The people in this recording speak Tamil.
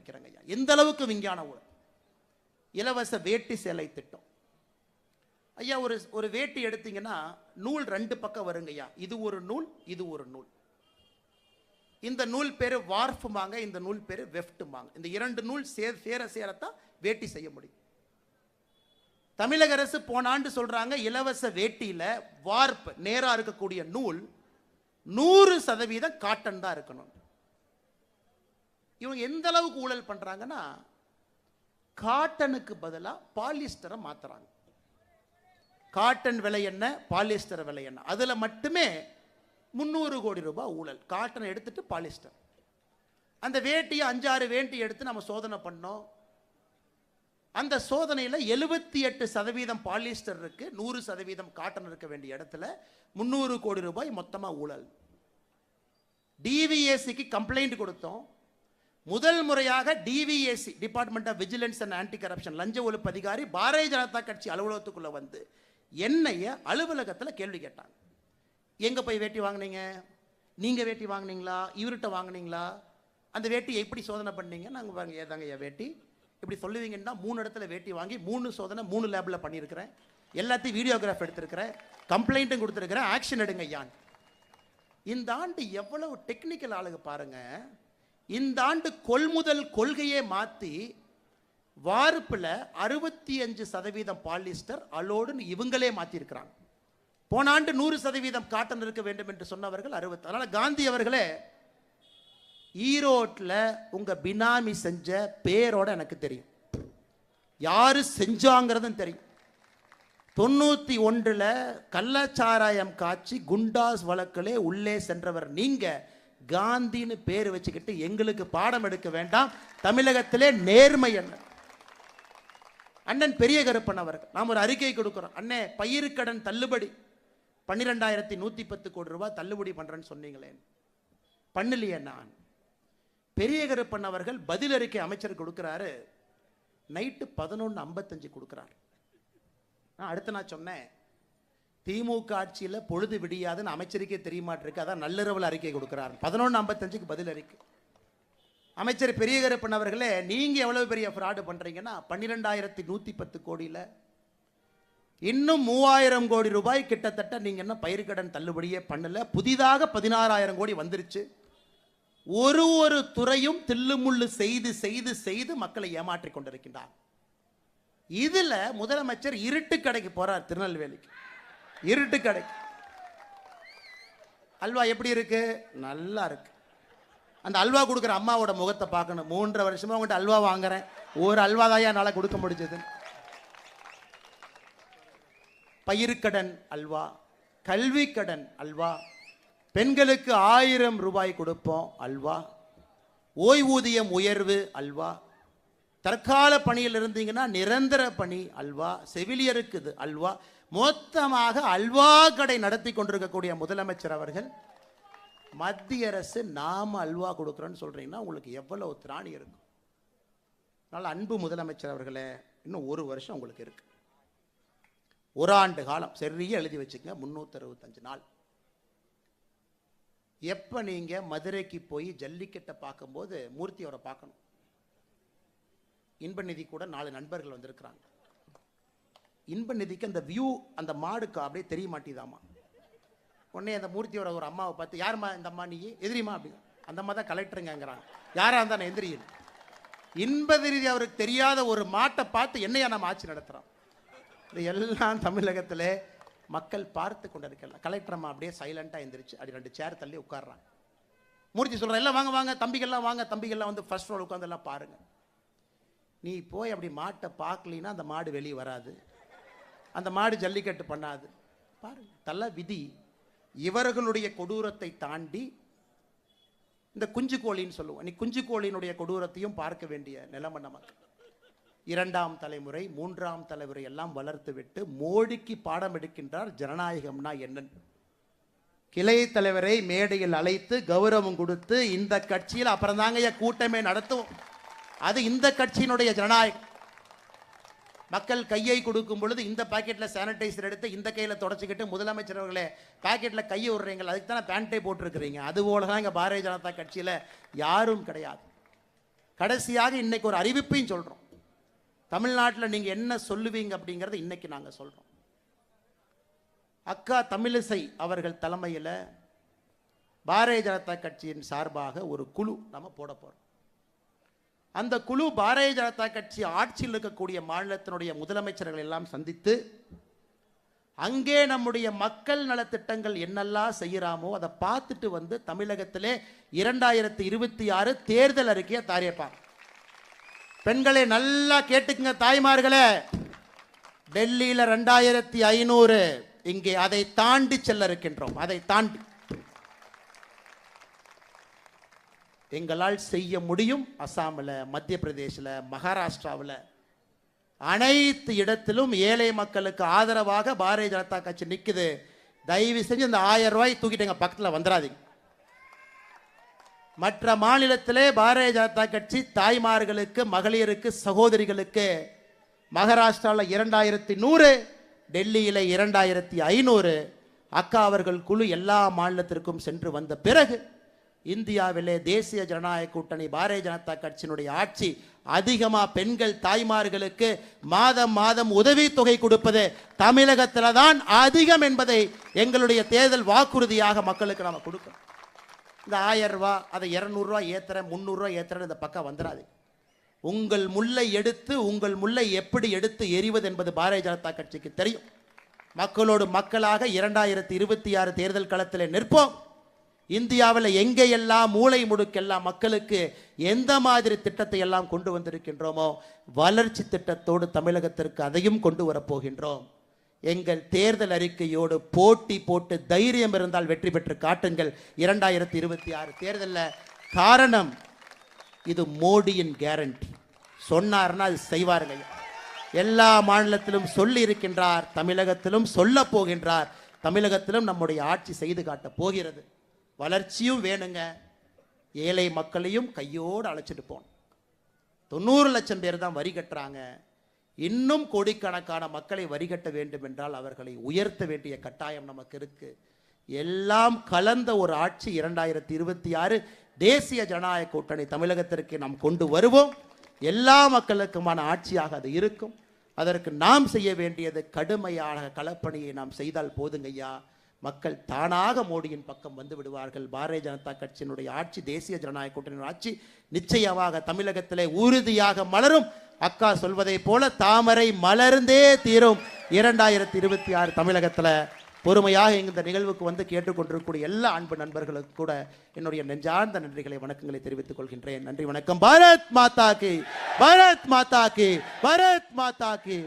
வைக்கிறாங்க ஐயா. எந்த அளவுக்கு விஞ்ஞான ஊழல்? இலவச வேட்டி சேலை திட்டம். ஐயா ஒரு ஒரு வேட்டி எடுத்தீங்கன்னா நூல் ரெண்டு பக்கம் வருங்க ஐயா. இது ஒரு நூல் இது ஒரு நூல். இந்த நூல் பேர் வார்ஃபுமாங்க இந்த நூல் பேர் வெஃப்ட்டுமாங்க இந்த இரண்டு நூல் சே சேர சேரத்தான் வேட்டி செய்ய முடியும். தமிழக அரசு போன ஆண்டு சொல்றாங்க இலவச வேட்டியில வார்ப் நேரா இருக்கக்கூடிய நூல் நூறு சதவீதம் காட்டன் தான் இருக்கணும். இவங்க எந்த அளவுக்கு ஊழல் பண்றாங்கன்னா காட்டனுக்கு பதிலாக பாலிஸ்டரை மாத்துறாங்க. காட்டன் விலை என்ன பாலிஸ்டர் விலை என்ன. அதில் மட்டுமே முந்நூறு கோடி ரூபாய் ஊழல். காட்டனை எடுத்துட்டு பாலிஸ்டர். அந்த வேட்டியை அஞ்சாறு வேட்டி எடுத்து நம்ம சோதனை பண்ணோம். அந்த சோதனையில் எழுபத்தி எட்டு சதவீதம் பாலிஸ்டர் இருக்கு நூறு சதவீதம் காட்டன் இருக்க வேண்டிய இடத்துல முந்நூறு கோடி ரூபாய் மொத்தமாக ஊழல். டிவிஎஸ்சிக்கு கம்ப்ளைண்ட் கொடுத்தோம். முதல் முறையாக DVSC department of vigilance and anti corruption லஞ்ச ஒழிப்பு அதிகாரி பாரதிய ஜனதா கட்சி அலுவலகத்துக்குள்ள வந்து என்னைய அலுவலகத்தில் கேள்வி கேட்டாங்க. எங்க போய் வேட்டி வாங்குனீங்க? நீங்க வேட்டி வாங்குனீங்களா? இவர்கிட்ட வாங்குனீங்களா? அந்த வேட்டி எப்படி சோதனை பண்ணீங்க? நாங்கள் வாங்க ஏதாங்க என் வேட்டி. இப்படி சொல்லுவீங்கன்னா மூணு இடத்துல வேட்டி வாங்கி மூணு சோதனை மூணு லேபில் பண்ணியிருக்கிறேன். எல்லாத்தையும் வீடியோகிராஃப் எடுத்திருக்கிறேன். கம்ப்ளைண்ட்டும் கொடுத்துருக்கிறேன். ஆக்ஷன் எடுங்க ஐயான் இந்த ஆண்டு எவ்வளவு டெக்னிக்கல் ஆளுங்க பாருங்கள் இந்த ஆண்டு கொள்முதல் கொள்கையே மாற்றி வார்ப்பில் அறுபத்தி அஞ்சு சதவீதம் பாலிஸ்டர் அலோடுன்னு இவங்களே மாற்றிருக்கிறாங்க போன ஆண்டு நூறு சதவீதம் காட்டன் இருக்க வேண்டும் என்று சொன்னவர்கள் அறுபத்தி அதனால் காந்தி அவர்களே ஈரோட்டில் உங்கள் பினாமி செஞ்ச பேரோட எனக்கு தெரியும். யார் செஞ்சாங்கிறதும் தெரியும். தொண்ணூற்றி ஒன்றில் கள்ளச்சாராயம் காட்சி குண்டாஸ் வழக்கிலே உள்ளே சென்றவர் நீங்கள் காந்தின்னு பேர் வச்சுக்கிட்டு எங்களுக்கு பாடம் எடுக்க வேண்டாம். தமிழகத்திலே நேர்மை என்ன? அண்ணன் பெரிய கருப்பன் அவர்கள் நாம் ஒரு அறிக்கை கொடுக்குறோம். அண்ணே பயிருக்கடன் தள்ளுபடி. பன்னிரெண்டாயிரத்தி நூற்றி பத்து கோடி ரூபாய் தள்ளுபடி பண்ணுறேன்னு சொன்னீங்களே. பண்ணலையே நான். பெரிய கருப்பன் அவர்கள் பதில் அறிக்கை அமைச்சர் கொடுக்குறாரு. நைட்டு பதினொன்று ஐம்பத்தஞ்சு கொடுக்குறாரு. நான் அடுத்து நான் சொன்னேன் திமுக ஆட்சியில் பொழுது விடியாதுன்னு அமைச்சருக்கே தெரியமாட்டிருக்கு. அதான் நள்ளிரவில் அறிக்கை கொடுக்குறாரு. பதினொன்று ஐம்பத்தஞ்சுக்கு பதில் அறிக்கை. அமைச்சர் பெரியகரப்பன் அவர்களே நீங்கள் எவ்வளவு பெரிய ஃப்ராடு பண்ணுறீங்கன்னா பன்னிரெண்டாயிரத்தி நூற்றி பத்து கோடியில. இன்னும் மூவாயிரம் கோடி ரூபாய் கிட்டத்தட்ட நீங்கள் என்ன பயிர்க்கடன் தள்ளுபடியே பண்ணல. புதிதாக பதினாறாயிரம் கோடி வந்துருச்சு. ஒரு ஒரு துறையும் தில்லுமுள்ளு செய்து செய்து செய்து மக்களை ஏமாற்றி கொண்டிருக்கின்றார். இதில் முதலமைச்சர் இருட்டு கடைக்கு போகிறார் திருநெல்வேலிக்கு. இருட்டு கடை அல்வா எப்படி இருக்கு? நல்லா இருக்கு. அந்த அல்வா கொடுக்குற அம்மாவோட முகத்தை பார்க்கணும். மூன்றரை வருஷமா உங்கள்கிட்ட அல்வா வாங்குறேன். ஒரு அல்வா தான் என்னால் கொடுக்க முடிஞ்சது? பயிருக்கடன் அல்வா கல்வி கடன் அல்வா பெண்களுக்கு ஆயிரம் ரூபாய் கொடுப்போம் அல்வா ஓய்வூதியம் உயர்வு அல்வா தற்கால பணியில் இருந்தீங்கன்னா நிரந்தர பணி அல்வா செவிலியருக்கு இது அல்வா மொத்தமாக அல்வா கடை நடத்தி கொண்டிருக்கக்கூடிய முதலமைச்சர் அவர்கள் மத்திய அரசு நாம் அல்வா கொடுக்குறோன்னு சொல்கிறீங்கன்னா உங்களுக்கு எவ்வளவு திராணி இருக்கும்? அதனால் அன்பு முதலமைச்சர் அவர்களே இன்னும் ஒரு வருஷம் உங்களுக்கு இருக்கு. ஒரு ஆண்டு காலம் சரியாக எழுதி வச்சுக்கங்க முன்னூத்தி அறுபத்தஞ்சு நாள். எப்போ நீங்கள் மதுரைக்கு போய் ஜல்லிக்கட்டை பார்க்கும்போது மூர்த்தி அவரை பார்க்கணும். இன்ப நிதி கூட நாலு நண்பர்கள் வந்திருக்கிறாங்க. இன்ப நிதிக்கு அந்த வியூ அந்த மாடுக்கு அப்படியே தெரிய மாட்டேதாமா உடனே அந்த மூர்த்தியோட ஒரு அம்மாவை பார்த்து யாருமா இந்த அம்மா நீ? எதிரிமா அப்படி. அந்த அம்மா தான் கலெக்டருங்கிறாங்க யாரா இருந்தா நான் எந்திரியில் இன்ப அவருக்கு தெரியாத ஒரு மாட்டை பார்த்து என்னையா நம்ம ஆட்சி நடத்துகிறோம் இது எல்லாம் தமிழகத்தில் மக்கள் பார்த்து கொண்டிருக்கலாம். கலெக்டர் அம்மா அப்படியே சைலண்டாக எந்திரிச்சு அப்படி ரெண்டு சேர் தள்ளி உட்காடுறாங்க மூர்த்தி சொல்கிறேன் எல்லாம் வாங்க வாங்க தம்பிகள்லாம் வாங்க தம்பிகள்லாம் வந்து ஃபர்ஸ்ட் ரோல் உட்காந்து எல்லாம் பாருங்கள் நீ போய் அப்படி மாட்டை பார்க்கலின்னா அந்த மாடு வெளியே வராது. அந்த மாடு ஜல்லிக்கட்டு பண்ணாது. பாருங்க தள்ள விதி. இவர்களுடைய கொடூரத்தை தாண்டி இந்த குஞ்சு கோழின்னு சொல்லுவோம். நீ குஞ்சு கோழியினுடைய கொடூரத்தையும் பார்க்க வேண்டிய நிலைமை நமக்கு. இரண்டாம் தலைமுறை மூன்றாம் தலைமுறை எல்லாம் வளர்த்து விட்டு மோடிக்கு பாடம் எடுக்கின்றார் ஜனநாயகம்னா என்னன்னு கிளை தலைவரை மேடையில் அழைத்து கௌரவம் கொடுத்து இந்த கட்சியில் அப்புறம் தாங்க கூட்டமே நடத்துவோம். அது இந்த கட்சியினுடைய ஜனநாயகம். மக்கள் கையை கொடுக்கும் பொழுது இந்த பாக்கெட்டில் சானிடைசர் எடுத்து இந்த கையில் தொடச்சிக்கிட்டு முதலமைச்சர் அவர்களே பாக்கெட்டில் கையை விடுறீங்க அதுக்கு தானே பேண்ட்டை போட்டிருக்கிறீங்க. அது போல தான் இங்கே பாரதிய ஜனதா கட்சியில் யாரும் கிடையாது. கடைசியாக இன்றைக்கி ஒரு அறிவிப்பையும் சொல்கிறோம் தமிழ்நாட்டில் நீங்கள் என்ன சொல்லுவீங்க அப்படிங்கிறத இன்றைக்கி நாங்கள் சொல்கிறோம் அக்கா தமிழிசை அவர்கள் தலைமையில் பாரதிய ஜனதா கட்சியின் சார்பாக ஒரு குழு நம்ம போட போகிறோம் அந்த குழு பாரதிய ஜனதா கட்சி ஆட்சியில் இருக்கக்கூடிய மாநிலத்தினுடைய முதலமைச்சர்கள் எல்லாம் சந்தித்து அங்கே நம்முடைய மக்கள் நலத்திட்டங்கள் என்னெல்லாம் செய்கிறாமோ அதை பார்த்துட்டு வந்து தமிழகத்திலே இரண்டாயிரத்தி இருபத்தி ஆறு தேர்தல் அறிக்கையை தயாரிப்பாங்க பெண்களை நல்லா கேட்டுக்குங்க தாய்மார்களே. டெல்லியில் ரெண்டாயிரத்தி ஐநூறு. இங்கே அதை தாண்டி செல்ல இருக்கின்றோம். அதை தாண்டி. எங்களால் செய்ய முடியும் அசாமில் மத்திய பிரதேசில் மகாராஷ்டிராவில். அனைத்து இடத்திலும் ஏழை மக்களுக்கு ஆதரவாக பாரதிய ஜனதா கட்சி நிற்குது தயவு செஞ்சு இந்த ஆயிரம் ரூபாய் தூக்கிட்டு எங்கள் பக்கத்தில் வந்துடாதீங்க. மற்ற மாநிலத்திலே பாரதிய ஜனதா கட்சி தாய்மார்களுக்கு மகளிருக்கு சகோதரிகளுக்கு மகாராஷ்டிராவில் இரண்டாயிரத்தி நூறு டெல்லியில் இரண்டாயிரத்தி ஐநூறு அக்கா அவர்கள் குழு எல்லா மாநிலத்திற்கும் சென்று வந்த பிறகு இந்தியாவிலே தேசிய ஜனநாயக கூட்டணி பாரதிய ஜனதா கட்சியினுடைய ஆட்சி அதிகமாக பெண்கள் தாய்மார்களுக்கு மாதம் மாதம் உதவித்தொகை கொடுப்பது தமிழகத்தில் தான் அதிகம் என்பதை எங்களுடைய தேர்தல் வாக்குறுதியாக மக்களுக்கு நாம் கொடுக்கணும். இந்த ஆயிரம் ரூபா அதை இரநூறுவா ஏத்துறேன் முந்நூறுரூவா ஏத்துறேன் இந்த பக்கம் வந்துடாது உங்கள் முல்லை எடுத்து உங்கள் முல்லை எப்படி எடுத்து எரிவது என்பது பாரதிய ஜனதா கட்சிக்கு தெரியும். மக்களோடு மக்களாக இரண்டாயிரத்தி இருபத்தி ஆறு தேர்தல் களத்தில் நிற்போம். இந்தியாவில் எங்கேயெல்லாம் மூளை முடுக்கெல்லாம் மக்களுக்கு எந்த மாதிரி திட்டத்தை எல்லாம் கொண்டு வந்திருக்கின்றோமோ வளர்ச்சி திட்டத்தோடு தமிழகத்திற்கு அதையும் கொண்டு வரப்போகின்றோம் எங்கள் தேர்தல் அறிக்கையோடு போட்டி போட்டு தைரியம் இருந்தால் வெற்றி பெற்று காட்டுங்கள். இரண்டாயிரத்தி இருபத்தி ஆறு தேர்தலில் காரணம் இது மோடியின் கேரண்டி சொன்னார்னா அது செய்வார்கள் எல்லா மாநிலத்திலும் சொல்லி இருக்கின்றார் தமிழகத்திலும் சொல்ல போகின்றார் தமிழகத்திலும் நம்முடைய ஆட்சி செய்து காட்டப் போகிறது. வளர்ச்சியும் வேணுங்க. ஏழை மக்களையும் கையோடு அழைச்சிட்டு போகணும். தொண்ணூறு லட்சம் பேர் தான் வரி கட்டுறாங்க. இன்னும் கோடிக்கணக்கான மக்களை வரி கட்ட வேண்டும் என்றால் அவர்களை உயர்த்த வேண்டிய கட்டாயம் நமக்கு இருக்கு. எல்லாம் கலந்த ஒரு ஆட்சி இரண்டாயிரத்தி இருபத்தி ஆறு தேசிய ஜனநாயக கூட்டணி தமிழகத்திற்கு நாம் கொண்டு வருவோம். எல்லா மக்களுக்குமான ஆட்சியாக அது இருக்கும். அதற்கு நாம் செய்ய வேண்டியது கடுமையான களப்பணியை நாம் செய்தால் போதுங்கய்யா. மக்கள் தானாக மோடியின் பக்கம் வந்து விடுவார்கள். பாரதிய ஜனதா கட்சியினுடைய ஆட்சி தேசிய ஜனநாயக கூட்டணியின் ஆட்சி நிச்சயமாக தமிழகத்திலே உறுதியாக மலரும். அக்கா சொல்வதை போல தாமரை மலர்ந்தே தீரும். இரண்டாயிரத்தி இருபத்தி ஆறு தமிழகத்தில் பொறுமையாக இந்த நிகழ்வுக்கு வந்து கேட்டுக்கொண்டிருக்கக்கூடிய எல்லா அன்பு நண்பர்களுக்கு கூட என்னுடைய நெஞ்சார்ந்த நன்றிகளை வணக்கங்களை தெரிவித்துக் கொள்கின்றேன். நன்றி வணக்கம். பாரத் மாதா கி பாரத் மாதா கி பாரத் மாதா கி.